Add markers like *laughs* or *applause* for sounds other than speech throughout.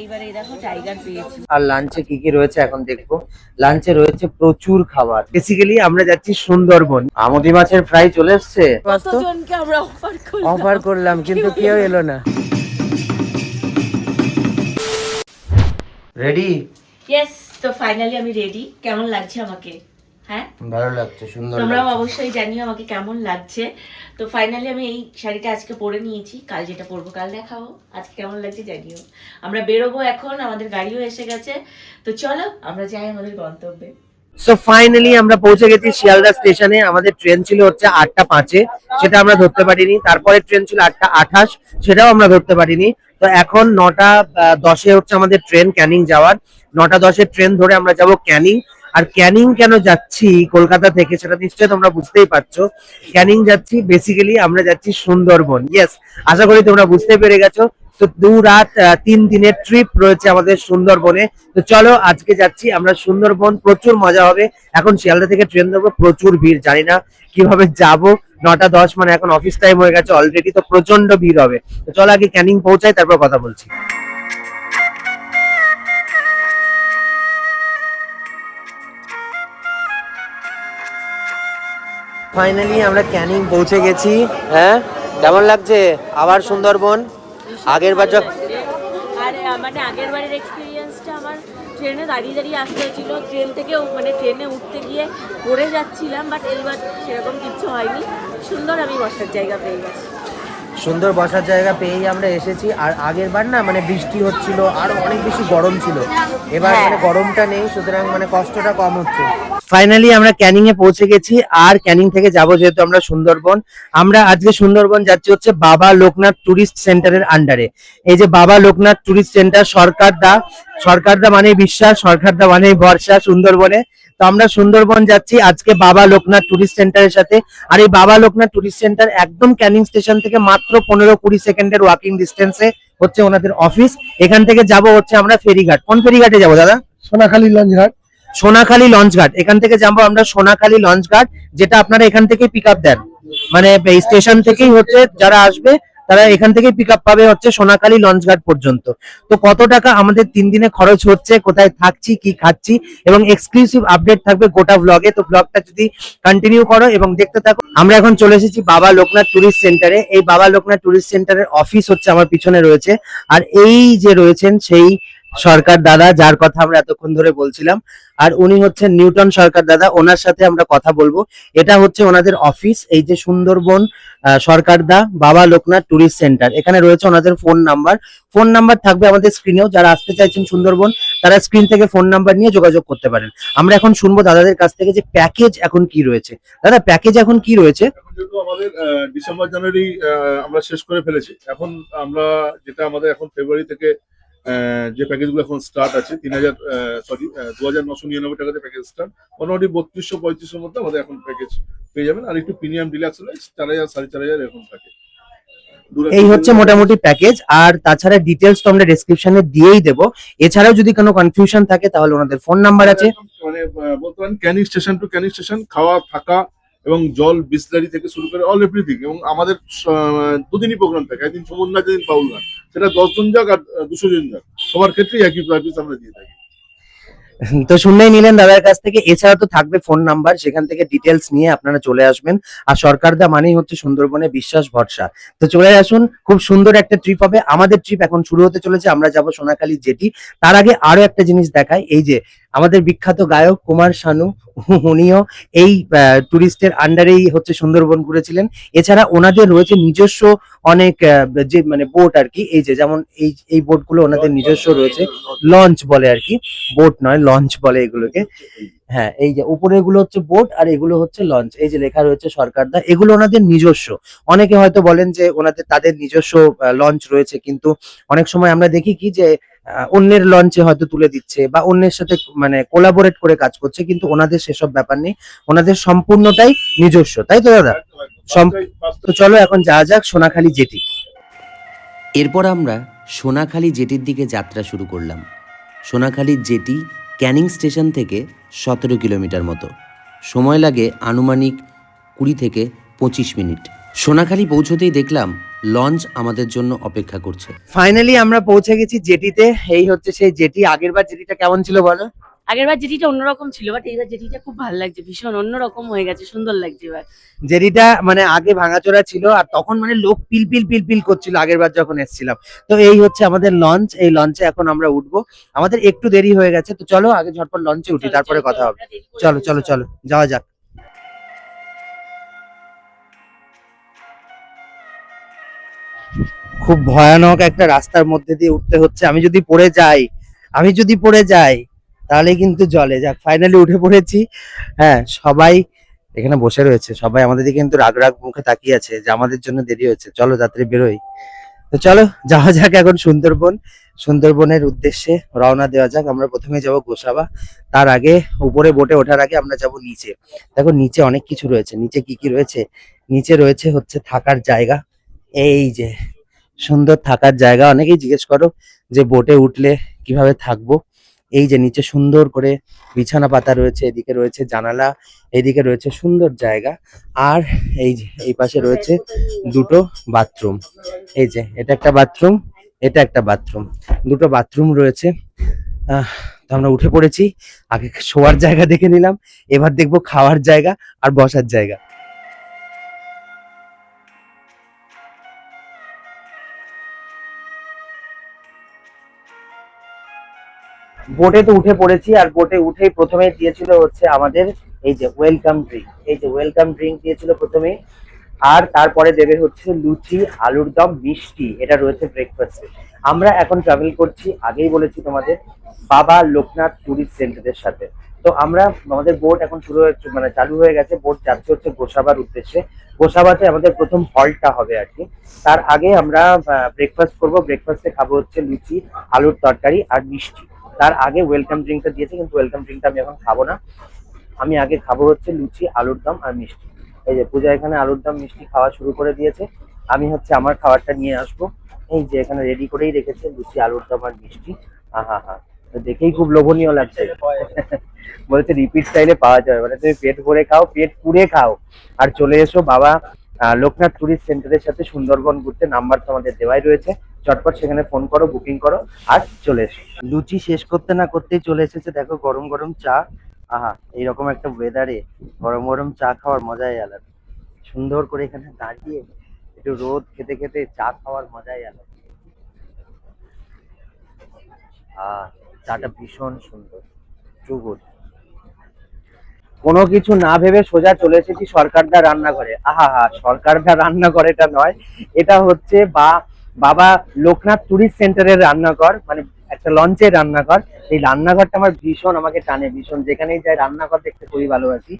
এইবারে দেখো টাইগার পেয়েছি। আর লাঞ্চে কি কি রয়েছে এখন দেখব। লাঞ্চে রয়েছে প্রচুর খাবার। বেসিক্যালি আমরা যাচ্ছি সুন্দরবন। আমদি মাছের ফ্রাই চলে এসছে। কতজনকে আমরা অফার করলাম? অফার করলাম কিন্তু কেউ এলো না। রেডি ইয়েস তো ফাইনালি আমি রেডি কেমন লাগছে আমাকে? হ্যাঁ? ভালো লাগছে সুন্দর তোমরাও অবশ্যই জানিও আমাকে কেমন লাগছে। তো ফাইনালি আমি এই শাড়িটা আজকে পরে নিয়েছি। কাল যেটা পরবো কাল দেখাবো আজকে কেমন লাগছে জানিও। আমরা বেরোবো এখন আমাদের গাড়িও এসে গেছে। তো চলো আমরা যাই আমাদের গন্তব্যে। সো ফাইনালি আমরা পৌঁছে গেছি শিয়ালদা স্টেশনে। আমাদের ট্রেন ছিল হচ্ছে আটটা পাঁচে। সেটা আমরা ধরতে পারিনি। তারপরে ট্রেন ছিল আটটা আঠাশ। সেটাও আমরা ধরতে পারিনি। তো এখন নটা দশে হচ্ছে আমাদের ট্রেন ক্যানিং যাওয়ার। নটা দশের ট্রেন ধরে আমরা যাব ক্যানিং। আর ক্যানিং কেন যাচ্ছি কলকাতা থেকে সেটা নিশ্চয়ই তোমরা বুঝতেই পারছ। ক্যানিং যাচ্ছি বেসিক্যালি আমরা যাচ্ছি সুন্দরবন। ইয়েস আশা করি তোমরা বুঝতে পেরে গেছো। তো দু রাত তিন দিনের ট্রিপ রয়েছে আমাদের সুন্দরবনে। তো চলো আজকে যাচ্ছি, আমরা সুন্দরবন, প্রচুর মজা হবে। এখন শিয়ালদা থেকে ট্রেন ধরবো, প্রচুর ভিড়, জানি না কীভাবে যাব। নটা দশ মানে এখন অফিস টাইম হয়ে গেছে অলরেডি তো প্রচণ্ড ভিড় হবে। তো চলো আগে ক্যানিং পৌঁছাই, তারপর কথা বলছি। ফাইনালি আমরা ক্যানিং পৌঁছে গেছি। হ্যাঁ? কেমন লাগছে? আবার সুন্দরবন? আগের বার যখন আরে মানে আগের বারের এক্সপিরিয়েন্সটা আমার ট্রেনে দাঁড়িয়ে দাঁড়িয়ে আসতে হয়েছিল। ট্রেন থেকে মানে ট্রেনে উঠতে গিয়ে পড়ে যাচ্ছিলাম বাট সেরকম কিছু হয়নি। সুন্দর আমি বসার জায়গা পেয়ে গেছি। সুন্দর বসার জায়গা পেয়েই আমরা এসেছি। আর আগের বার না মানে বৃষ্টি হচ্ছিল আর অনেক বেশি গরম ছিল। এবার হ্যাঁ। মানে গরমটা নেই সুতরাং মানে কষ্টটা কম হচ্ছে। ফাইনালি আমরা ক্যানিং এ পৌঁছে গেছি, আর ক্যানিং থেকে যাব যেহেতু আমরা সুন্দরবন। আমরা আজকে সুন্দরবন যাচ্ছি হচ্ছে বাবা লোকনাথ টুরিস্ট সেন্টারের আন্ডারে এই যে বাবা লোকনাথ টুরিস্ট সেন্টার, সরকার দা সরকার দা মানে বিশ্বাস, সরকার দা মানে ভরসা সুন্দরবনে। তো আমরা সুন্দরবন যাচ্ছি আজকে বাবা লোকনাথ টুরিস্ট সেন্টারের সাথে। আর এই বাবা লোকনাথ টুরিস্ট সেন্টার একদম ক্যানিং স্টেশন থেকে মাত্র পনেরো কুড়ি সেকেন্ডের ওয়াকিং ডিস্টেন্সে হচ্ছে ওনাদের অফিস এখান থেকে যাব হচ্ছে আমরা ফেরিঘাট। কোন ফেরিঘাটে যাব দাদা? সোনাখালী লঞ্চঘাট সোনাখালী লঞ্চ ঘাট এখান থেকে যাব আমরা সোনাখালী লঞ্চ ঘাট যেটা আপনারা এখান থেকে পিক দেন। মানে এই স্টেশন থেকেই হচ্ছে যারা আসবে, তারা এখান থেকে পিক পাবে হচ্ছে সোনাখালী লঞ্চ ঘাট পর্যন্ত। তো কত টাকা আমাদের তিন দিনে খরচ হচ্ছে, কোথায় থাকছি, কি খাচ্ছি, এবং এক্সক্লুসিভ আপডেট থাকবে গোটা ব্লগে তো ব্লগটা যদি কন্টিনিউ করো এবং দেখতে থাকো। আমরা এখন চলে এসেছি বাবা লোকনাথ টুরিস্ট সেন্টারে এই বাবা লোকনাথ টুরিস্ট সেন্টারের অফিস হচ্ছে আমার পিছনে রয়েছে। আর এই যে রয়েছেন সেই সরকার দাদা, যার কথা আমরা এতক্ষণ ধরে বলছিলাম। আর উনি হচ্ছেন নিউটন সরকার দাদা, ওনার সাথে আমরা কথা বলব। এটা হচ্ছে ওনাদের অফিস, এই যে সুন্দরবন সরকার দা, বাবা লোকনাথ ট্যুরিস্ট সেন্টার। এখানে রয়েছে ওনাদের ফোন নাম্বার। ফোন নাম্বার থাকবে আমাদের স্ক্রিনেও। যারা আসতে চাইছেন সুন্দরবন, তারা স্ক্রিন থেকে ফোন নাম্বার নিয়ে যোগাযোগ করতে পারেন। আমরা এখন শুনব দাদাদের কাছ থেকে যে প্যাকেজ এখন কি রয়েছে। দাদা, প্যাকেজ এখন কি রয়েছে? ডিসেম্বর, জানুয়ারি আমরা শেষ করে ফেলেছি। এখন আমরা, যেটা আমাদের এখন ফেব্রুয়ারি থেকে যে প্যাকেজগুলো এখন স্টার্ট আছে তিন হাজার সরি দু হাজার নশো নিরানব্বই টাকাতে প্যাকেজ স্টার্ট মোটামুটি বত্রিশশো পঁয়ত্রিশশোর মধ্যে আমাদের এখন প্যাকেজ পেয়ে যাবেন। আর একটু প্রিমিয়াম ডিলাক্স হলে চার হাজার সাড়ে চার হাজার এরকম থাকে। এই হচ্ছে মোটামুটি প্যাকেজ আর তাছাড়া ডিটেলস তো আমরা ডেসক্রিপশনে দিয়েই দেবো। এছাড়াও যদি কোনো কনফিউশন থাকে তাহলে ওনাদের ফোন নাম্বার আছে। মানে বলতে পারেন Canning station to Canning station খাওয়া থাকা এবং জল বিসলারি থেকে শুরু করে অল এভরিথিং এবং আমাদের দুদিনই প্রোগ্রাম থাকে। একদিন সমুদ্র নাচ একদিন বাউল গান সেটা দশ জন যাক আর দুশো জন যাক। সবার ক্ষেত্রেই একই প্রাইস আমরা দিয়ে থাকি। তো শুনলেই নিলেন দাদার কাছ থেকে। এছাড়া তো থাকবে ফোন নাম্বার সেখান থেকে ডিটেলস নিয়ে আপনারা চলে আসবেন। আর সরকারদা মানেই হচ্ছে সুন্দরবনে বিশ্বাস, ভরসা। তো চলে আসুন, খুব সুন্দর একটা ট্রিপ হবে। আমাদের ট্রিপ এখন শুরু হতে চলেছে, আমরা যাব সোনাখালী জেটি। তার আগে আরও একটা জিনিস দেখাই, এই যে আমাদের বিখ্যাত গায়ক কুমার শানু, উনিও এই টুরিস্টের আন্ডারেই হচ্ছে সুন্দরবন ঘুরেছিলেন। এছাড়া ওনাদের রয়েছে নিজস্ব অনেক যে মানে বোট আর কি, এই যে, যেমন এই এই বোটগুলো ওনাদের নিজস্ব রয়েছে। লঞ্চ বলে আর কি বোট নয় লঞ্চ বলে এগুলোকে। হ্যাঁ এই যে, উপরে এগুলো হচ্ছে বোট আর এগুলো হচ্ছে লঞ্চ এই যে, লেখা রয়েছে সরকার সরকারদা, এগুলো ওনাদের নিজস্ব। অনেকে হয়তো বলেন যে, ওনাদের, তাদের নিজস্ব লঞ্চ রয়েছে, কিন্তু অনেক সময় আমরা দেখি কি যে অন্যের লঞ্চে হয়তো তুলে দিচ্ছে বা অন্যের সাথে মানে কোলাবোরেট করে কাজ করছে কিন্তু ওনাদের সেসব ব্যাপার নেই। ওনাদের সম্পূর্ণটাই নিজস্ব তাই তো দাদা? তো চলো এখন যাওয়া যাক সোনাখালী জেটি। এরপর আমরা সোনাখালী জেটির দিকে যাত্রা শুরু করলাম। সোনাখালী জেটি ক্যানিং স্টেশন থেকে সতেরো কিলোমিটার মতো। সময় লাগে আনুমানিক কুড়ি থেকে পঁচিশ মিনিট। সোনাখালী পৌঁছতেই দেখলাম লঞ্চ আমাদের জন্য অপেক্ষা করছে। ফাইনালি আমরা পৌঁছে গেছি জেটিতে। এই হচ্ছে সেই জেটি। আগের বার জেটিটা কেমন ছিল বলো? আগের বার জেটিটা অন্যরকম ছিল বাট এইবার জেটিটা খুব ভালো লাগছে ভীষণ অন্যরকম হয়ে গেছে সুন্দর লাগছে এবার। জেটিটা মানে আগে ভাঙাচোরা ছিল আর তখন মানে লোক পিল পিল পিল পিল করছিল আগের বার যখন এসেছিলাম। তো এই হচ্ছে আমাদের লঞ্চ এই লঞ্চে এখন আমরা উঠবো। আমাদের একটু দেরি হয়ে গেছে তো চলো আগে ঝটপট লঞ্চে উঠি তারপরে কথা হবে। চলো চলো চলো যাওয়া যাক। খুব ভয়ানক একটা রাস্তার মধ্যে দিয়ে উঠতে হচ্ছে। আমি যদি পড়ে যাই, আমি যদি পড়ে যাই তাহলে কিন্তু জলে। যাক ফাইনালি উঠে পড়েছি। হ্যাঁ সবাই এখানে বসে রয়েছে। সবাই আমাদের দিকে কিন্তু রাগ রাগ মুখে তাকিয়ে আছে যে আমাদের জন্য দেরি হয়েছে। চলো, যাত্রী, বেরোই। তো চলো, যাওয়া যাক এখন সুন্দরবন। সুন্দরবনের উদ্দেশ্যে রওনা দেওয়া যাক। আমরা প্রথমে যাব গোসাবা। তার আগে, উপরে বোটে ওঠার আগে আমরা যাব নিচে। দেখো, নিচে অনেক কিছু রয়েছে। নিচে কি কি রয়েছে? নিচে রয়েছে হচ্ছে থাকার জায়গা। এই যে সুন্দর থাকার জায়গা, অনেকেই জিজ্ঞেস করো যে বোটে উঠলে কীভাবে থাকব? এই যে নিচে সুন্দর করে বিছানা পাতা রয়েছে, এদিকে রয়েছে জানালা, এদিকে রয়েছে সুন্দর জায়গা, আর এই যে এই পাশে রয়েছে দুটো বাথরুম এই যে এটা একটা বাথরুম এটা একটা বাথরুম দুটো বাথরুম রয়েছে। তো আমরা উঠে পড়েছি, আগে শোয়ার জায়গা দেখে নিলাম, এবার দেখব খাওয়ার জায়গা আর বসার জায়গা। বোটে তো উঠে পড়েছি, আর বোটে উঠেই প্রথমে দিয়েছিল হচ্ছে আমাদের এই যে ওয়েলকাম ড্রিঙ্ক এই যে ওয়েলকাম ড্রিঙ্ক দিয়েছিল প্রথমে আর তারপরে দেবে হচ্ছে লুচি, আলুর দম, মিষ্টি, এটা রয়েছে ব্রেকফাস্টে আমরা এখন ট্রাভেল করছি, আগেই বলেছি তোমাদের, বাবা লোকনাথ টুরিস্ট সেন্টারের সাথে। তো আমরা, আমাদের বোট এখন শুরু হয়ে মানে চালু হয়ে গেছে বোট যাচ্ছে হচ্ছে গোসাবার উদ্দেশ্যে। গোসাবাতে আমাদের প্রথম হলটা হবে আর কি। তার আগে আমরা ব্রেকফাস্ট করব ব্রেকফাস্টে খাব হচ্ছে লুচি, আলুর তরকারি, আর মিষ্টি। তার আগে ওয়েলকাম ড্রিঙ্কটা দিয়েছে, কিন্তু ওয়েলকাম ড্রিঙ্কটা আমি এখন খাব না। আমি আগে খাব হচ্ছে লুচি, আলুর দম আর মিষ্টি। এই যে পূজা এখানে আলুর দম, মিষ্টি খাওয়া শুরু করে দিয়েছে। আমি হচ্ছে আমার খাবারটা নিয়ে আসব। এই যে এখানে রেডি করেই রেখেছে লুচি, আলুর দম আর মিষ্টি। হা হা হা দেখেই খুব লোভনীয় লাগছে। বলছে রিপিট স্টাইলে পাওয়া যাবে। মানে তুমি পেট ভরে খাও, পেট পুড়ে খাও। আর চলে এসো বাবা লোকনাথ টুরিস্ট সেন্টারের সাথে সুন্দরবন ঘুরতে। নাম্বার তোমাদের দেওয়াই রয়েছে। চটপট সেখানে ফোন করো বুকিং করো আর চলে এসো। লুচি শেষ করতে না করতেই চলে এসেছে, দেখো গরম গরম চা। আহা, এইরকম একটা ওয়েদারে গরম গরম চা খাওয়ার মজাই আলাদা। সুন্দর করে এখানে দাঁড়িয়ে একটু রোদ খেতে খেতে চা খাওয়ার মজাই আলাদা। আহ, চাটা ভীষণ সুন্দর। গুড কোনো কিছু না ভেবে সোজা চলে এসেছি সরকারদা রান্নাঘরে। আহা হা, সরকারদা রান্নাঘর এটা নয়, এটা হচ্ছে বা বাবা লোকনাথ টুরিস্ট সেন্টারের রান্নাঘর মানে একটা লঞ্চের রান্নাঘর। এই রান্নাঘরটা আমার ভীষণ আমাকে টানে ভীষণ। যেখানেই যাই রান্নাঘর দেখতে খুবই ভালোবাসি।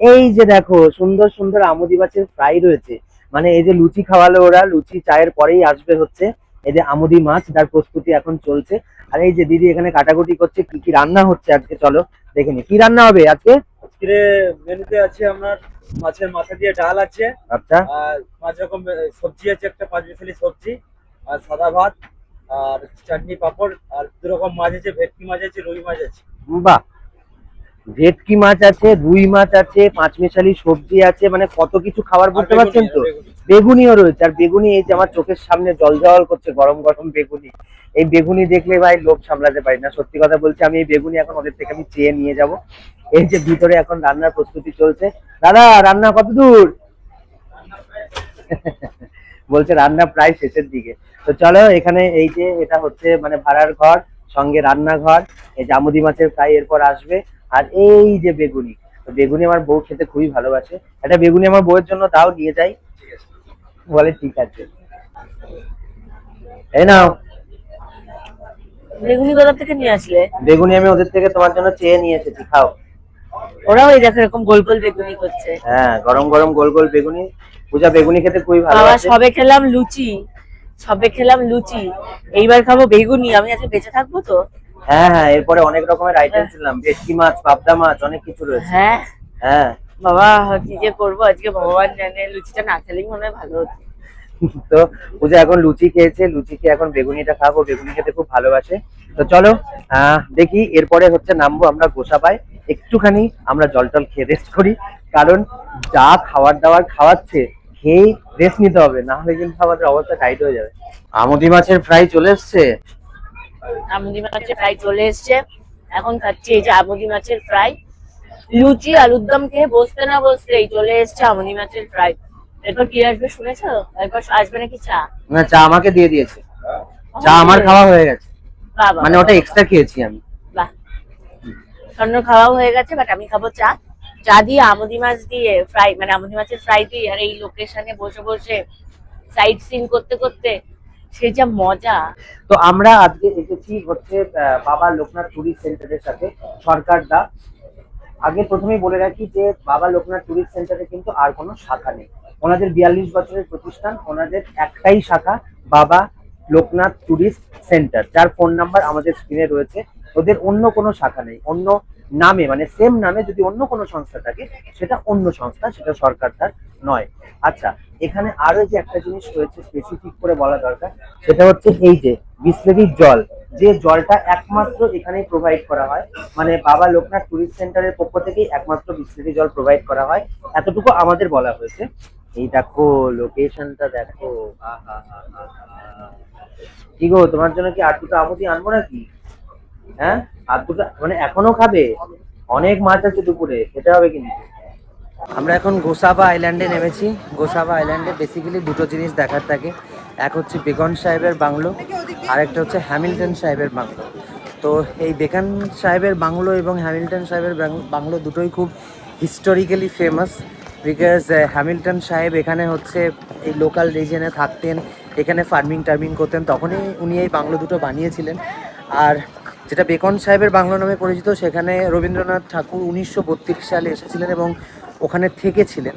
এই যে দেখো সুন্দর সুন্দর আমুদি মাছের ফ্রাই রয়েছে। মানে এই যে লুচি খাওয়ালো ওরা লুচি চায়ের পরেই আসবে হচ্ছে। এই যে আমুদি মাছ তার প্রস্তুতি এখন চলছে। আর এই যে দিদি এখানে কাটাকুটি করছে কি কি রান্না হচ্ছে আজকে? চলো দেখে নি কি রান্না হবে আজকে? আজকে মেনুতে আছে আমার মাছের মাথা দিয়ে ডাল আছে। আচ্ছা। আর পাঁচ রকম সবজি আছে একটা পাঁচ মিশালি সবজি। আর সাদা ভাত আর চাটনি পাঁপড় আর দু রকম মাছ আছে ভেটকি মাছ আছে রুই মাছ আছে। বাহ! ভেটকি মাছ আছে রুই মাছ আছে পাঁচমিশালি সবজি আছে মানে কত কিছু খাবার বুঝতে পারছেন তো? বেগুনিও রয়েছে আর বেগুনি এই যে আমার চোখের সামনে জল জল করছে গরম গরম বেগুনি। এই বেগুনি দেখলে ভাই লোভ সামলাতে পারি না। সত্যি কথা বলছি আমি এই বেগুনি এখন ওদের থেকে আমি চেয়ে নিয়ে যাব। এই যে ভিতরে এখন রান্নার প্রস্তুতি চলছে। দাদা রান্না কত দূর বলছে রান্না প্রায় শেষের দিকে। তো চলো এখানে এই যে এটা হচ্ছে মানে ভাড়ার ঘর সঙ্গে রান্নাঘর এই জামুদি মাছের ফ্রাই এরপর আসবে। আর এই যে বেগুনি তো বেগুনি আমার বউ খেতে খুবই ভালোবাসে। একটা বেগুনি আমার বউয়ের জন্য তাও নিয়ে যাই। বলে ঠিক আছে। এই নাও। বেগুনি কোথা থেকে নিয়ে আসলে? বেগুনি আমি ওদের থেকে তোমার জন্য চেয়ে নিয়ে এসেছি খাও। ওরাও এই দেখো এরকম গোল গোল বেগুনি করছে। হ্যাঁ গরম গরম গোল গোল বেগুনি। পূজা বেগুনি খেতে খুবই ভালোবাসে। সবে খেলাম লুচি। সবে খেলাম লুচি। এইবার খাব বেগুনি। আমি আজকে বেঁচে থাকব তো? হ্যাঁ হ্যাঁ এরপরে অনেক রকমের আইটেম ছিলাম। ভেটকি মাছ পাবদা মাছ অনেক কিছু রয়েছে। হ্যাঁ? হ্যাঁ। বাবা কি যে করব? আজকে ভগবান জানে লুচিটা না খেলেই মনে হয় ভালো হতো। তো পূজা এখন লুচি খেয়েছে। লুচি খেয়ে এখন বেগুনিটা খাব। বেগুনি খেতে খুব ভালোবাসে। তো চলো আহ দেখি এরপরে হচ্ছে নামবো আমরা গোসাবাই একটুখানি আমরা জল টল খেয়ে রেস্ট করি। কারণ যা খাবার দাবার খাওয়াচ্ছে খেয়েই রেস্ট নিতে হবে না হলে কিন্তু আমাদের অবস্থা টাইট হয়ে যাবে। আমুদি মাছের ফ্রাই চলে এসছে? আমুদি মাছের ফ্রাই চলে এসছে। এখন খাচ্ছি এই যে আমুদি মাছের ফ্রাই লুচি আলুর দম খেয়ে বসতে না বসতেই চলে এসছে আমুদি মাছের ফ্রাই এরপর কি আসবে শুনেছো? এরপর আসবে নাকি চা? না চা আমাকে দিয়ে দিয়েছে। চা আমার খাওয়া হয়ে গেছে। মানে ওটা এক্সট্রা খেয়েছি আমি। বাহ। খাওয়াও হয়ে গেছে বাট আমি খাব চা। চা দিয়ে আমুদি মাছ দিয়ে ফ্রাই মানে আমুদি মাছের ফ্রাই দিয়ে আর এই লোকেশনে বসে বসে সাইট সিন করতে করতে, সে যা মজা। তো আমরা আজকে এসেছি হচ্ছে বাবা লোকনাথ টুরিস্ট সেন্টারের সাথে সরকার দা। আগে প্রথমেই বলে রাখি যে, বাবা লোকনাথ টুরিস্ট সেন্টারে কিন্তু আর কোনো শাখা নেই। ওনাদের বিয়াল্লিশ বছরের প্রতিষ্ঠান, ওনাদের একটাই শাখা, বাবা লোকনাথ টুরিস্ট সেন্টার যার ফোন নাম্বার আমাদের স্ক্রিনে রয়েছে। ওদের অন্য কোনো শাখা নেই। অন্য নামে মানে সেম নামে যদি অন্য কোনো সংস্থা থাকে, সেটা অন্য সংস্থা, সেটা সরকার তার নয়। আচ্ছা এখানে আরও যে একটা জিনিস রয়েছে স্পেসিফিক করে বলা দরকার, সেটা হচ্ছে এই যে বিসলেরির জল। যে জলটা একমাত্র এখানেই প্রোভাইড করা হয় মানে বাবা লোকনাথ টুরিস্ট সেন্টারের পক্ষ থেকেই একমাত্র বিসলেরি জল প্রোভাইড করা হয়। এতটুকু আমাদের বলা হয়েছে। এই দেখো লোকেশনটা দেখো। কি গো, তোমার জন্য কি আর দুটো আমতি আনব নাকি? হ্যাঁ? আর দুটো মানে এখনও খাবে? অনেক মাছ আছে দুপুরে, খেতে হবে কিন্তু। আমরা এখন গোসাবা আইল্যান্ডে নেমেছি। গোসাবা আইল্যান্ডে বেসিক্যালি দুটো জিনিস দেখার থাকে। এক হচ্ছে বেগন সাহেবের বাংলো আর একটা হচ্ছে হ্যামিল্টন সাহেবের বাংলো। তো এই বেগন সাহেবের বাংলো এবং হ্যামিল্টন সাহেবের বাংলো দুটোই খুব হিস্টোরিক্যালি ফেমাস বিকজ হ্যামিল্টন সাহেব এখানে হচ্ছে এই লোকাল রিজনে থাকতেন, এখানে ফার্মিং টার্মিং করতেন। তখনই উনি এই বাংলো দুটো বানিয়েছিলেন। আর যেটা বেকন সাহেবের বাংলো নামে পরিচিত, সেখানে রবীন্দ্রনাথ ঠাকুর উনিশশো বত্রিশ সালে এসেছিলেন এবং ওখানে থেকেছিলেন।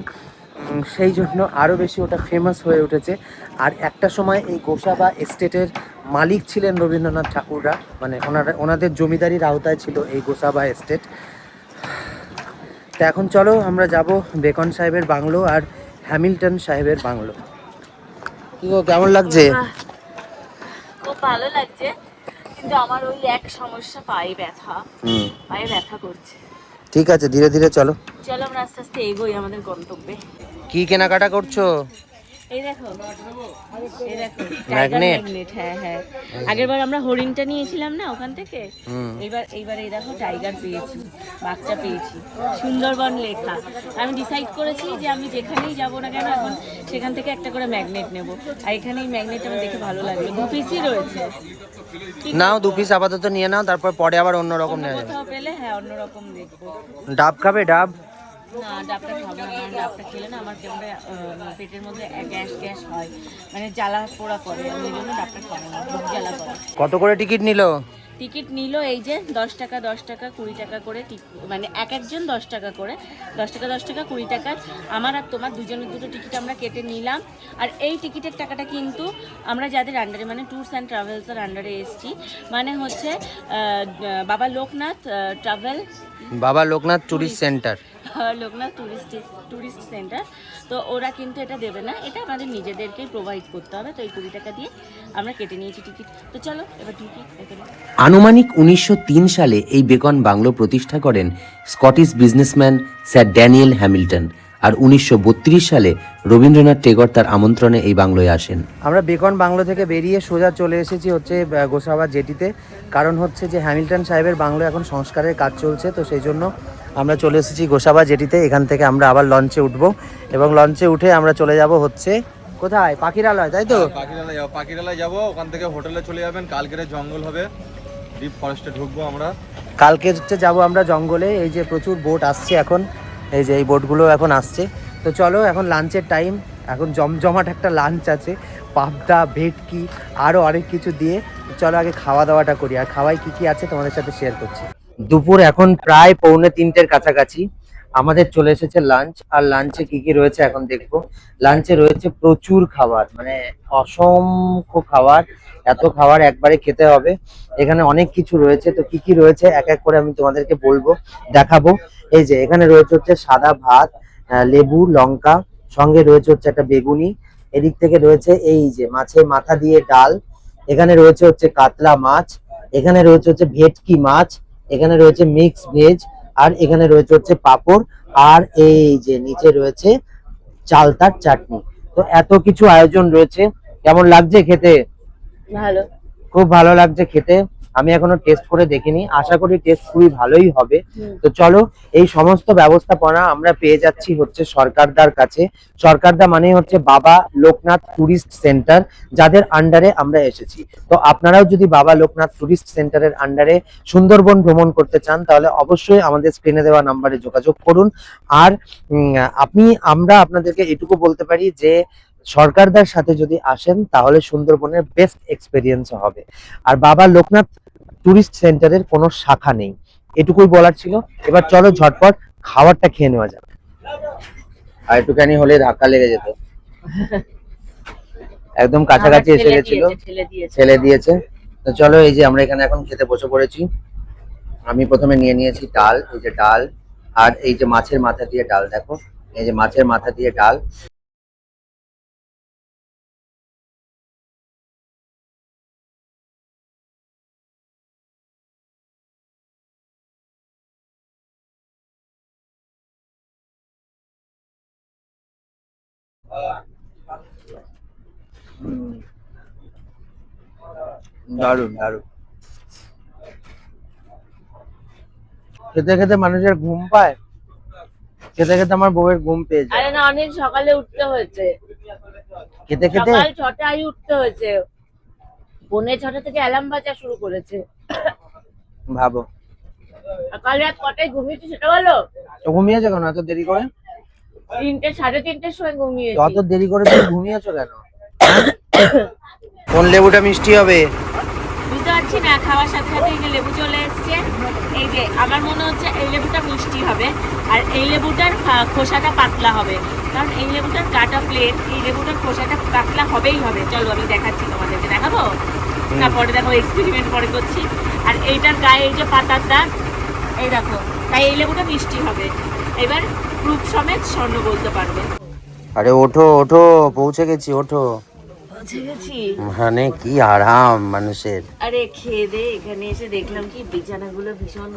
সেই জন্য আরও বেশি ওটা ফেমাস হয়ে উঠেছে। আর একটা সময় এই গোসাবা এস্টেটের মালিক ছিলেন রবীন্দ্রনাথ ঠাকুররা মানে ওনারা, ওনাদের জমিদারির আওতায় ছিল এই গোসাবা এস্টেট। তো এখন চলো আমরা যাব বেকন সাহেবের বাংলো আর হ্যামিল্টন সাহেবের বাংলো। কেমন লাগছে? খুব ভালো লাগছে। কিন্তু আমার ওই এক সমস্যা পায়ে ব্যথা। পায়ে ব্যথা করছে। ঠিক আছে ধীরে ধীরে চলো। চলো আমরা আস্তে আস্তে এগোই আমাদের গন্তব্যে। কি কেনাকাটা করছ? এই দেখো এই দেখো Magnet? ম্যাগনেট হ্যাঁ হ্যাঁ। আগের বার আমরা হরিণটা নিয়েছিলাম না ওখান থেকে? এইবার এইবার এই দেখো টাইগার পেয়েছি পেয়েছি। সুন্দরবন লেখা। আমি ডিসাইড করেছি যে আমি যেখানেই যাব না কেন এখন সেখান থেকে একটা করে ম্যাগনেট নেব। আর এখানে এই ম্যাগনেট আমার দেখে ভালো লাগল। দু পিসই রয়েছে। নাও দু পিস আপাতত নিয়ে নাও তারপর পরে আবার অন্য রকম নেওয়া যাবে। পেলে হ্যাঁ অন্যরকম দেখব। ডাব খাবে ডাব? ডাবটা খাব না কারণ ডাবটা খেলে না আমার কেমন পেটের মধ্যে গ্যাস গ্যাস হয়। মানে জ্বালা পোড়া করে আমি ওই জন্য ডাবটা খাব না জ্বালা করে। কত করে টিকিট নিলো? টিকিট নিল এই যে দশ টাকা দশ টাকা কুড়ি টাকা করে মানে এক একজন দশ টাকা করে। দশ টাকা দশ টাকা কুড়ি টাকা। আমার আর তোমার দুজনের দুটো টিকিট আমরা কেটে নিলাম। আর এই টিকিটের টাকাটা কিন্তু আমরা যাদের আন্ডারে মানে ট্যুরস অ্যান্ড ট্রাভেলসের আন্ডারে এসেছি। মানে হচ্ছে Baba Loknath travel Baba Loknath tourist centre Loknath tourist tourist centre তো ওরা কিন্তু এটা দেবে না। এটা আমাদের নিজেদেরকেই প্রোভাইড করতে হবে। তো এই কুড়ি টাকা দিয়ে আমরা কেটে নিয়েছি টিকিট তো চলো এবার ঢুকি এখানে। আনুমানিক উনিশশো সালে এই বেকন বাংলো প্রতিষ্ঠা করেন Scottish businessman sir Daniel Hamilton আর উনিশশো বত্রিশ সালে রবীন্দ্রনাথ টেগর তার আমন্ত্রণে এই বাংলোয় আসেন। আমরা বেকন বাংলো থেকে বেরিয়ে সোজা চলে এসেছি হচ্ছে গোসাবা জেটিতে। কারণ হচ্ছে যে হ্যামিল্টন সাহেবের বাংলো এখন সংস্কারের কাজ চলছে তো সেই জন্য আমরা চলে এসেছি গোসাবা জেটিতে এখান থেকে আমরা আবার লঞ্চে উঠব। এবং লঞ্চে উঠে আমরা চলে যাব হচ্ছে কোথায়? পাখিরালয় তাই তো? পাখিরালয় যাব। পাখিরালয় যাব ওখান থেকে হোটেলে চলে যাবেন কালকের জঙ্গল হবে। ডিপ ফরেস্টে ঢুকবো আমরা। কালকে হচ্ছে যাব আমরা জঙ্গলে এই যে প্রচুর বোট আসছে এখন এই যে এই বোটগুলো এখন আসছে। তো চলো এখন লাঞ্চের টাইম এখন জমজমাট একটা লাঞ্চ আছে পাবদা ভেটকি আরও অনেক কিছু দিয়ে। চলো আগে খাওয়া দাওয়াটা করি। আর খাওয়াই কি কি আছে তোমাদের সাথে শেয়ার করছি। দুপুর এখন প্রায় পৌনে তিনটের কাছাকাছি। আমাদের চলে এসেছে লাঞ্চ আর লাঞ্চে কি কি রয়েছে এখন দেখব। লাঞ্চে রয়েছে প্রচুর খাবার মানে অসংখ্য খাবার, এত খাবার একবারে খেতে হবে। এখানে অনেক কিছু রয়েছে, তো কি কি রয়েছে এক এক করে আমি তোমাদেরকে বলব, দেখাবো। এই যে, এখানে রয়েছে হচ্ছে সাদা ভাত লেবু, লঙ্কা, সঙ্গে রয়েছে হচ্ছে একটা বেগুনি। এদিক থেকে রয়েছে এই যে মাছের মাথা দিয়ে ডাল। এখানে রয়েছে হচ্ছে কাতলা মাছ। এখানে রয়েছে হচ্ছে ভেটকি মাছ। এখানে রয়েছে মিক্স ভেজ আর এখানে রয়েছে হচ্ছে পাপড় আর এই যে নিচে রয়েছে চালতার চাটনি। তো এত কিছু আয়োজন রয়েছে। কেমন লাগছে খেতে? ভালো। খুব ভালো লাগছে খেতে। আমি এখনও টেস্ট করে দেখিনি। আশা করি টেস্ট খুবই ভালোই হবে। তো চলো, এই সমস্ত ব্যবস্থাপনা আমরা পেয়ে যাচ্ছি হচ্ছে সরকারদার কাছে। সরকারদা মানে হচ্ছে বাবা লোকনাথ টুরিস্ট সেন্টার যাদের আন্ডারে আমরা এসেছি। তো আপনারাও যদি বাবা লোকনাথ টুরিস্ট সেন্টারের আন্ডারে সুন্দরবন ভ্রমণ করতে চান, তাহলে অবশ্যই আমাদের স্ক্রিনে দেওয়া নাম্বারে যোগাযোগ করুন। আর আপনি, আমরা আপনাদেরকে এটুকু বলতে পারি যে, সরকারদার সাথে যদি আসেন, তাহলে সুন্দরবনের বেস্ট এক্সপিরিয়েন্স হবে। আর বাবা লোকনাথ টুরিস্ট সেন্টারের কোনো শাখা নেই। এটুকুই বলার ছিল। এবার চলো ঝটপট খাবারটা খেয়ে নেওয়া যাক। আর একটুখানি হলে ধাক্কা লেগে যেত। একদম কাছাকাছি এসে গেছিল। ছেলে দিয়েছে। তো চলো এই যে আমরা এখানে এখন খেতে বসে পড়েছি। আমি প্রথমে নিয়ে নিয়েছি ডাল এই যে ডাল আর এই যে মাছের মাথা দিয়ে ডাল দেখো। এই যে মাছের মাথা দিয়ে ডাল। দারুণ দারুণ খেতে খেতে মানুষের ঘুম পায়। খেতে খেতে আমার বউয়ের ঘুম পেয়ে যায়। আরে না অনেক সকালে উঠতে হয়েছে। খেতে খেতে? সকাল ছটায় উঠতে হয়েছে। পৌনে ছটা থেকে অ্যালার্ম বাজা শুরু করেছে। ভাবো। কাল রাত কটায় ঘুমিয়েছি সেটা বলো? ঘুমিয়েছো কেন? এত দেরি করে? তিনটে সাড়ে তিনটের সময় ঘুমিয়েছি। অত দেরি করে তুমি ঘুমিয়েছো কেন? কোন লেবুটা মিষ্টি হবে? বুঝতে পারছি না খাওয়ার সাথে সাথে এই যে লেবু চলে এসছে এই যে আমার মনে হচ্ছে এই লেবুটা মিষ্টি হবে আর এই লেবুটার খোসাটা পাতলা হবে। কারণ এই লেবুটার গাটা প্লেন এই লেবুটার খোসাটা পাতলা হবেই হবে। চলো আমি দেখাচ্ছি তোমাদেরকে দেখাবো? তারপরে দেখো এক্সপেরিমেন্ট পরে করছি। আর এইটার গায়ে এই যে পাতার দাগ এই দেখো তাই এই লেবুটা মিষ্টি হবে। এবার প্রুফ সমেত স্বর্ণ বলতে পারবে। আরে ওঠো ওঠো পৌঁছে গেছি ওঠো। গেছি? মানে কি আরাম মানুষের। আরে খেয়ে দে এখানে এসে দেখলাম কি বিছানাগুলো ভীষণ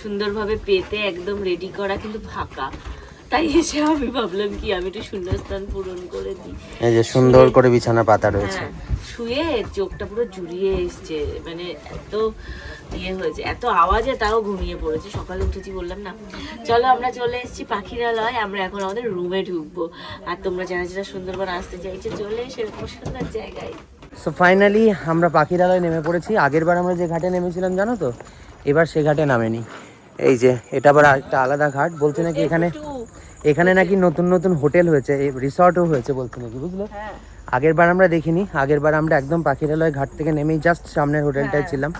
সুন্দরভাবে পেতে একদম রেডি করা কিন্তু ফাঁকা। তাই এসে আমি ভাবলাম কি আমি একটু শূন্যস্থান পূরণ করে দিই। এই যে সুন্দর করে বিছানা পাতা রয়েছে। হ্যাঁ শুয়ে চোখটা পুরো জুড়িয়ে এসছে মানে এত ইয়ে হয়েছে এত আওয়াজে তাও ঘুমিয়ে পড়েছে। সকালে উঠেছি বললাম না চলো আমরা চলে এসেছি পাখিরালয় আমরা এখন আমাদের রুমে ঢুকবো। আর তোমরা যারা যারা সুন্দরবন আসতে চাইছো চলে সেরকম সুন্দর জায়গায়। সো ফাইনালি আমরা পাখিরালয় নেমে পড়েছি। আগের বার আমরা যে ঘাটে নেমেছিলাম জানো তো? এবার সে ঘাটে নামেনি। এই যে এটা আবার একটা আলাদা ঘাট বলছে নাকি এখানে এখানে নাকি নতুন নতুন হোটেল হয়েছে রিসর্টও হয়েছে বলছে নাকি বুঝলে? হ্যাঁ। আগের বার আমরা দেখিনি আগের বার আমরা একদম পাখিরালয় ঘাট থেকে নেমেই জাস্ট সামনের হোটেলটায় ছিলাম।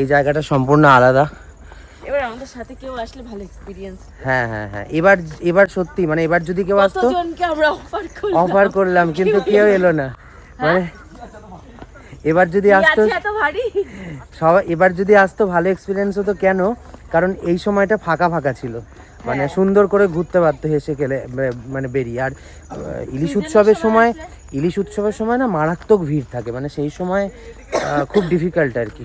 এই জায়গাটা সম্পূর্ণ আলাদা। এবার আমাদের সাথে কেউ আসলে ভালো এক্সপিরিয়েন্স হ্যাঁ হ্যাঁ হ্যাঁ। এবার এবার সত্যি মানে এবার যদি কেউ আসতো আমরা অফার করলাম? অফার করলাম কিন্তু কেউ এলো না। মানে এবার যদি আসতো সবাই এবার যদি আসতো ভালো এক্সপিরিয়েন্স হতো কেন? কারণ এই সময়টা ফাঁকা ফাঁকা ছিল। মানে সুন্দর করে ঘুরতে পারতো হেসে গেলে মানে বেরিয়ে। আর ইলিশ উৎসবের সময় ইলিশ উৎসবের সময় না মারাত্মক ভিড় থাকে। মানে সেই সময় খুব ডিফিকাল্ট আর কি।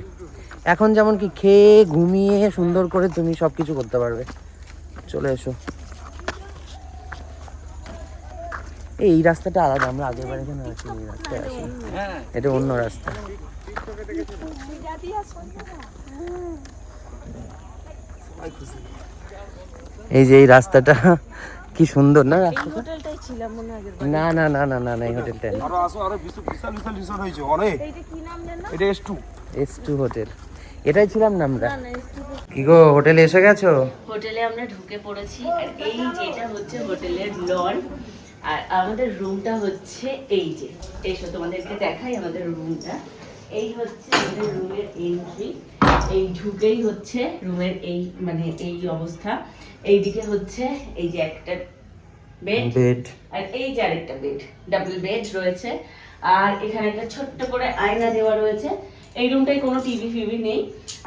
এখন যেমন কি খেয়ে ঘুমিয়ে সুন্দর করে তুমি সব কিছু করতে পারবে। চলে এসো। এই এই রাস্তাটা আলাদা। আমরা আগের বার এখানে আছি এই রাস্তায় আছি। এটা অন্য রাস্তা। এই যে এই রাস্তাটা কি সুন্দর না? না না না না না না এই হোটেলটা আরও আসো আরও বিশাল বিশাল রিসোর্ট হয়েছে অনেক। এইটা কি নাম জানো এটা S two S two hotel. এটাই ছিলাম না আমরা? না না স্টুডিও কি গো হোটেলে এসে গেছো? হোটেলে আমরা ঢুকে পড়েছি আর এই যেটা হচ্ছে হোটেলের লন আর আমাদের রুমটা হচ্ছে এই যে। এসো তোমাদেরকে দেখাই আমাদের রুমটা এই হচ্ছে আমাদের রুমের এন্ট্রি এই ঢুকেই হচ্ছে রুমের এই মানে এই অবস্থা। এইদিকে হচ্ছে এই যে একটা বেড বেড আর এই যে আরেকটা বেড ডাবল বেড রয়েছে। আর এখানে একটা ছোট্ট করে আয়না দেওয়া রয়েছে। এই রুমটায় কোনো টিভি ফিভি নেই।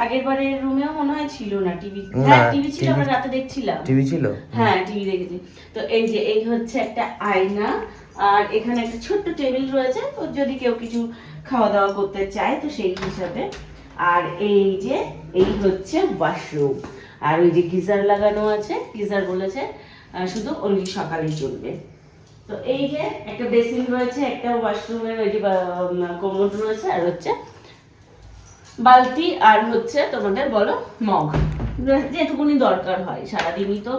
আগের বারের রুমেও মনে হয় ছিল না টিভি হ্যাঁ টিভি ছিল আমরা রাতে দেখছিলাম। টিভি ছিল? হ্যাঁ টিভি দেখেছি। তো এই যে এই হচ্ছে একটা আয়না। আর এখানে একটা ছোট্ট টেবিল রয়েছে। তো যদি কেউ কিছু খাওয়া দাওয়া করতে চায়, তো সেই হিসাবে। আর এই যে, এই হচ্ছে ওয়াশরুম আর ওই যে গিজার লাগানো আছে, গিজার বলেছে শুধু অনলি সকালেই চলবে। তো এই যে একটা বেসিন রয়েছে, একটা ওয়াশরুমের ওই যে কোমোড রয়েছে, আর হচ্ছে বালতি, আর হচ্ছে তোমাদের বলো মগ। যেটুকুনি দরকার হয়। সারাদিনই তো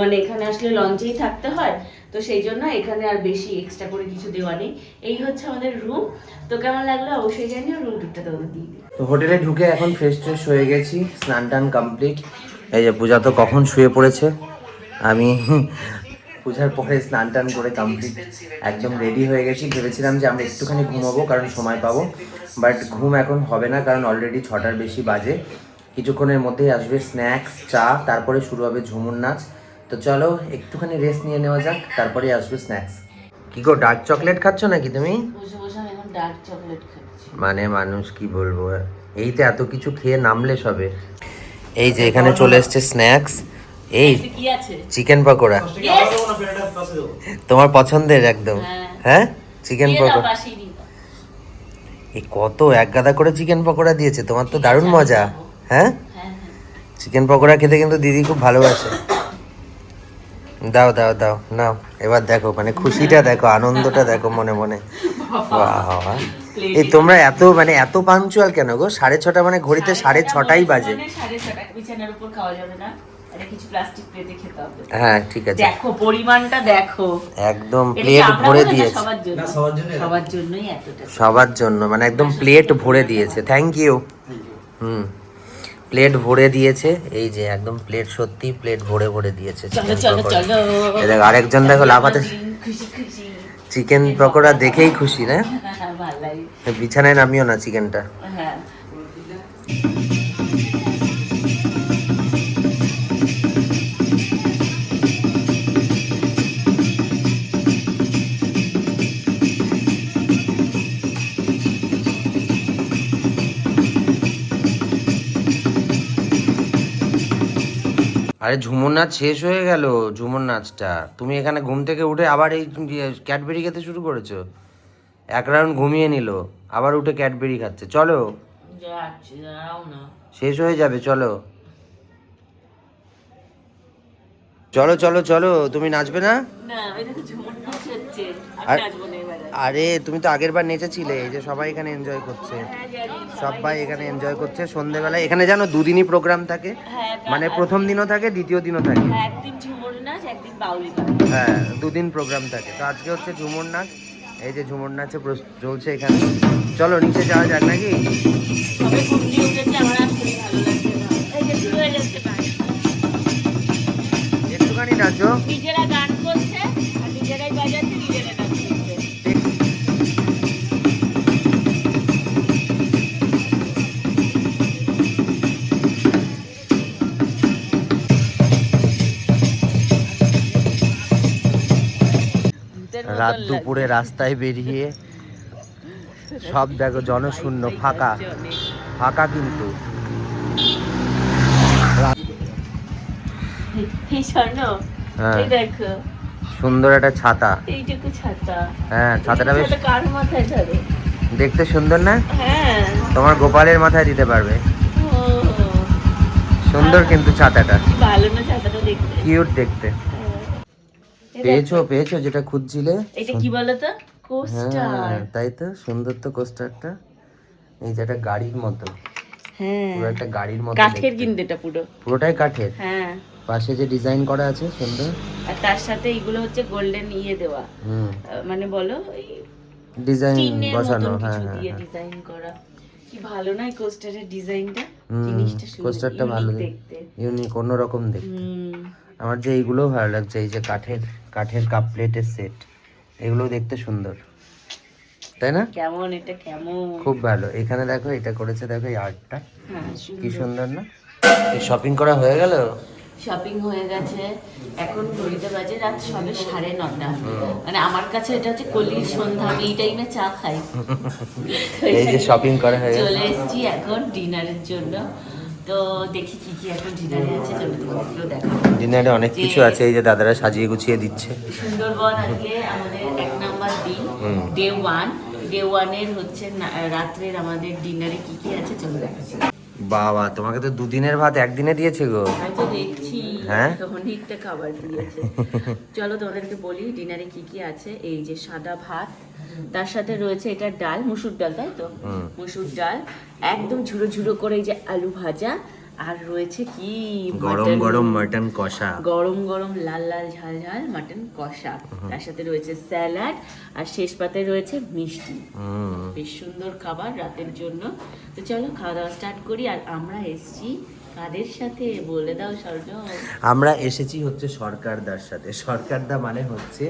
মানে এখানে আসলে লঞ্চেই থাকতে হয়। তো সেই জন্য এখানে আর বেশি এক্সট্রা করে কিছু দেওয়া নেই। এই হচ্ছে আমাদের রুম তো কেমন লাগল? অবশ্যই জানিও রুম টুরটা তোমাদের দিয়ে তো হোটেলে ঢুকে এখন ফ্রেশ ট্রেশ হয়ে গেছি, স্নান টান কমপ্লিট এই যে পূজা তো কখন শুয়ে পড়েছে? আমি পূজার পরে স্নান টান করে কমপ্লিট একদম রেডি হয়ে গেছি। ভেবেছিলাম যে আমরা একটুখানি ঘুমাবো, কারণ সময় পাবো। বাট ঘুম এখন হবে না, কারণ অলরেডি ছটার বেশি বাজে। কিছুক্ষণের মধ্যেই আসবে স্ন্যাক্স চা, তারপরে শুরু হবে ঝুমুর নাচ। তো চলো একটুখানি রেস্ট নিয়ে নেওয়া যাক তারপরে আসবে স্ন্যাক্স কি গো ডার্ক চকলেট খাচ্ছ নাকি তুমি? বসে বসে আমি ডার্ক চকলেট খাচ্ছি। মানে মানুষ কি বলব? এই তো এত কিছু খেয়ে নামলে সবে। এই যে এখানে চলে এসছে স্ন্যাক্স এই কি আছে? চিকেন পকোড়া। তোমার পছন্দের একদম। হ্যাঁ। হ্যাঁ? চিকেন দিয়ে পকোড়া। এই কত এক গাদা করে চিকেন পকোড়া দিয়েছে তোমার তো দারুণ মজা। হ্যাঁ? হ্যাঁ হ্যাঁ। চিকেন পকোড়া খেতে কিন্তু দিদি খুব ভালোবাসে। দাও দাও দাও নাও। এবার দেখো মানে খুশিটা দেখো আনন্দটা দেখো মনে মনে। এই তোমরা এত মানে এত পাঞ্চুয়াল কেন গো? সাড়ে ছটা মানে ঘড়িতে সাড়ে ছটাই বাজে। মানে সাড়ে ছটা। বিছানার উপর খাওয়া যাবে না। কিছু প্লাস্টিক প্লেটে খেতে হবে। হ্যাঁ ঠিক আছে। দেখো পরিমাণটা দেখো। একদম প্লেট ভরে দিয়েছে। সবার জন্য? সবার জন্যই এতটা। সবার জন্য মানে একদম প্লেট ভরে দিয়েছে। Thank you hmm. প্লেট ভরে দিয়েছে। এই যে একদম প্লেট সত্যি প্লেট ভরে ভরে দিয়েছে আরেকজন দেখো লাফাতে চিকেন পকোড়া দেখেই খুশি না? *laughs* বিছানায় নামিও না চিকেনটা আরে ঝুমুর নাচ শেষ হয়ে গেল ঝুমুর নাচটা। তুমি এখানে ঘুম থেকে উঠে আবার এই ক্যাডবেরি খেতে শুরু করেছ। এক রাউন্ড ঘুমিয়ে নিল আবার উঠে ক্যাডবেরি খাচ্ছে। চলো। শেষ হয়ে যাবে চলো। চলো চলো চলো তুমি নাচবে না? আর- আরে তুমি তো আগের বার নেচেছিলে এই যে সবাই এখানে এনজয় করছে। সবাই এখানে এনজয় করছে। সন্ধেবেলায় এখানে জানো দুদিনই প্রোগ্রাম থাকে। হ্যাঁ মানে প্রথম দিনও থাকে দ্বিতীয় দিনও থাকে। হ্যাঁ, হ্যাঁ দুদিন প্রোগ্রাম থাকে। তো আজকে হচ্ছে ঝুমুর নাচ। এই যে ঝুমুর নাচে চলছে এখানে। চলো নিচে যাওয়া যাক নাকি? রাত দুপুরে রাস্তায় বেরিয়ে সব দেখো জনশূন্য ফাঁকা। ফাঁকা কিন্তু। হ্যাঁ। সুন্দর একটা ছাতা। হ্যাঁ ছাতাটা বেশ দেখতে সুন্দর না? হ্যাঁ। তোমার গোপালের মাথায় দিতে পারবে। সুন্দর কিন্তু ছাতাটা। কিউট দেখতে। পেয়েছ পেয়েছ যেটা খুঁজছিলে? এটা কি বলতো? কোস্টার হ্যাঁ তাই তো সুন্দর তো কোস্টারটা এই যেটা গাড়ির মতো। হ্যাঁ। পুরো একটা গাড়ির মতো কাঠের। কিন্তু এটা পুরো। পুরোটাই কাঠের? হ্যাঁ। পাশে যে ডিজাইন করা আছে সুন্দর। আর তার সাথে এইগুলো হচ্ছে গোল্ডেন ইয়ে দেওয়া। হুম। মানে বলো ডিজাইন বসানো হ্যাঁ হ্যাঁ হ্যাঁ। ডিজাইন করা। কি ভালো না এই কোস্টারের ডিজাইনটা জিনিসটা কোস্টারটা ভালো দেখতে। ইউনিক অন্যরকম দেখতে। হুম। আমার যে এইগুলোও ভালো লাগছে এই যে কাঠের কাঠের কাপ প্লেটের সেট এগুলো দেখতে সুন্দর। তাই না? কেমন এটা কেমন? খুব ভালো। এখানে দেখো এটা করেছে দেখো এই আর্টটা। হ্যাঁ কি সুন্দর। না? শপিং করা হয়ে গেল? শপিং হয়ে গেছে। এখন ঘড়িতে বাজে রাত সবে সাড়ে নটা। মানে আমার কাছে এটা হচ্ছে কলির সন্ধ্যা আমি এই টাইমে চা খাই। এই যে শপিং করা হয়ে গেল। চলে এসেছি এখন ডিনারের জন্য। তো দেখি কি কি এখন ডিনারে আছে চলো তোমাদেরকেও দেখাবো। ডিনারে অনেক কিছু আছে এই যে দাদারা সাজিয়ে গুছিয়ে দিচ্ছে। সুন্দরবন আজকে আমাদের এক নাম্বার দিন ডে ওয়ান ডে ওয়ানের হচ্ছে রাত্রের আমাদের ডিনারে কি কি আছে চলো দেখাচ্ছি। বাবা তোমাকে তো দুদিনের ভাত একদিনে দিয়েছে গো। দেখছি হ্যাঁ? অনেকটা খাবার দিয়েছে। চলো তোমাদেরকে বলি ডিনারে কি কি আছে? এই যে সাদা ভাত তার সাথে রয়েছে এটা ডাল মুসুর ডাল তাই তো? মুসুর ডাল একদম ঝুরো ঝুরো করে এই যে আলু ভাজা আর রয়েছে কি? গরম গরম মাটন কষা। গরম গরম লাল লাল ঝাল ঝাল মাটন কষা। তার সাথে রয়েছে স্যালাড আর শেষ পাতে রয়েছে মিষ্টি। বেশ সুন্দর খাবার রাতের জন্য। তো চলো খাওয়া দাওয়া স্টার্ট করি আর আমরা এসছি কাদের সাথে? বলে দাও স্বর্ণ আমরা এসেছি হচ্ছে সরকারদার সাথে। সরকারদা মানে হচ্ছে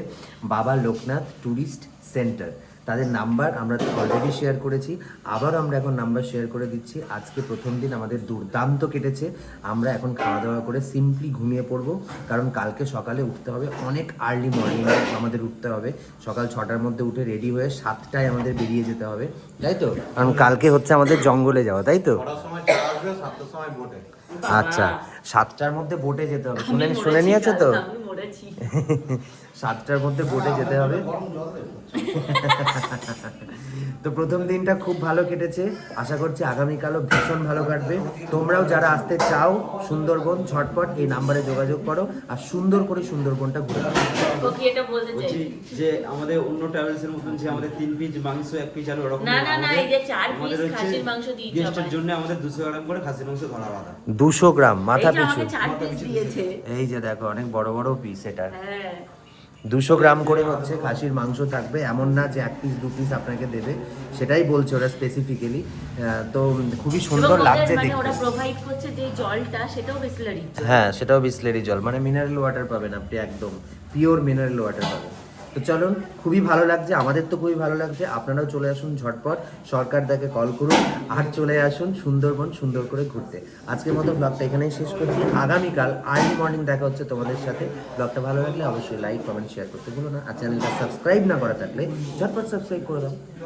বাবা লোকনাথ ট্যুরিস্ট সেন্টার তাদের নাম্বার আমরা অলরেডি শেয়ার করেছি। আবারও আমরা এখন নাম্বার শেয়ার করে দিচ্ছি। আজকে প্রথম দিন আমাদের দুর্দান্ত কেটেছে। আমরা এখন খাওয়া দাওয়া করে সিম্পলি ঘুমিয়ে পড়ব। কারণ কালকে সকালে উঠতে হবে। অনেক আর্লি মর্নিং আমাদের উঠতে হবে। সকাল ছটার মধ্যে উঠে রেডি হয়ে সাতটায় আমাদের বেরিয়ে যেতে হবে। তাই তো? কারণ কালকে হচ্ছে আমাদের জঙ্গলে যাওয়া তাই তো? আচ্ছা সাতটার মধ্যে বোটে যেতে হবে। শুনে শুনে নিয়েছে তো? মরেছি *laughs* সাতটার মধ্যে বোটে যেতে হবে। *laughs* তো প্রথম দিনটা খুব ভালো কেটেছে। আশা করছি আগামীকালও ভীষণ ভালো কাটবে। তোমরাও যারা আসতে চাও সুন্দরবন ঝটপট এই নাম্বারে যোগাযোগ করো আর সুন্দর করে সুন্দরবনটা ঘুরে এটা বলতে বলছি চাই যে আমাদের অন্য ট্রাভেলস এর মতন যে আমাদের তিন পিস মাংস এক পিস আর ওরকম না, না, না, আমাদের- এই যে চার হচ্ছে খাসির মাংস দিয়েছে গেস্টের জন্য আমাদের দুশো গ্রাম করে খাসির মাংস ধরা বাঁধা দুশো গ্রাম মাথা পিছু। পিস এই যে দেখো অনেক বড় বড় পিস এটা। হ্যাঁ। দুশো গ্রাম করে হচ্ছে খাসির মাংস থাকবে এমন না যে এক পিস দু পিস আপনাকে দেবে সেটাই বলছে ওরা স্পেসিফিক্যালি তো খুবই সুন্দর লাগছে দেখতে। ওরা প্রোভাইড করছে যে জলটা সেটাও বিসলারি হ্যাঁ সেটাও বিসলেরি জল। মানে মিনারেল ওয়াটার পাবেন আপনি একদম পিওর মিনারেল ওয়াটার পাবেন। তো চলুন, খুবই ভালো লাগছে, আমাদের তো খুবই ভালো লাগছে। আপনারাও চলে আসুন ঝটপট, সরকার দাকে কল করুন, আর চলে আসুন সুন্দরবন সুন্দর করে ঘুরতে। আজকের মতো ব্লগটা এখানেই শেষ করছি। আগামীকাল আর্লি মর্নিং দেখা হচ্ছে তোমাদের সাথে। ব্লগটা ভালো লাগলে অবশ্যই লাইক কমেন্ট শেয়ার করতে ভুলো না। আর চ্যানেলটা সাবস্ক্রাইব না করা থাকলে ঝটপট সাবস্ক্রাইব করে দাও।